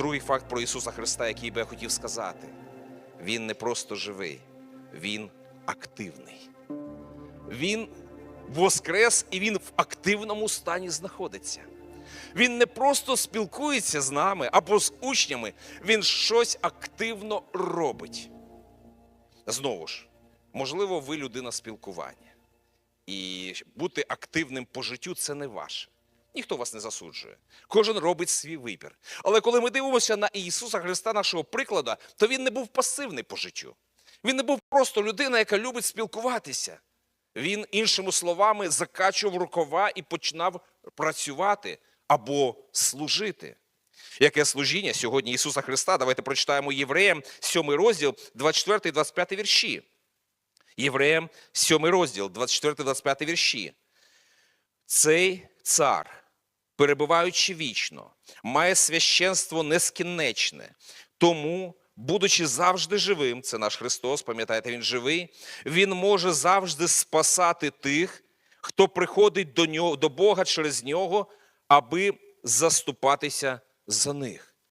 Другий факт про Ісуса Христа, який би я хотів сказати: Він не просто живий, Він активний. Він воскрес і він в активному стані знаходиться. Він не просто спілкується з нами або з учнями, він щось активно робить. Знову ж, можливо, ви людина спілкування. І бути активним по життю це не ваше. Ніхто вас не засуджує. Кожен робить свій вибір. Але коли ми дивимося на Ісуса Христа, нашого прикладу, то він не був пасивний по життю. Він не був просто людина, яка любить спілкуватися. Він, іншими словами, закачував рукава і починав працювати або служити. Яке служіння сьогодні Ісуса Христа? Давайте прочитаємо Євреям 7 розділ, 24 25 вірші. Євреям 7 розділ, 24-25 вірші. Цей цар, перебуваючи вічно, має священство нескінечне. Тому, будучи завжди живим, це наш Христос, пам'ятаєте, Він живий, Він може завжди спасати тих, хто приходить до, нього, до Бога через нього, аби заступатися за них.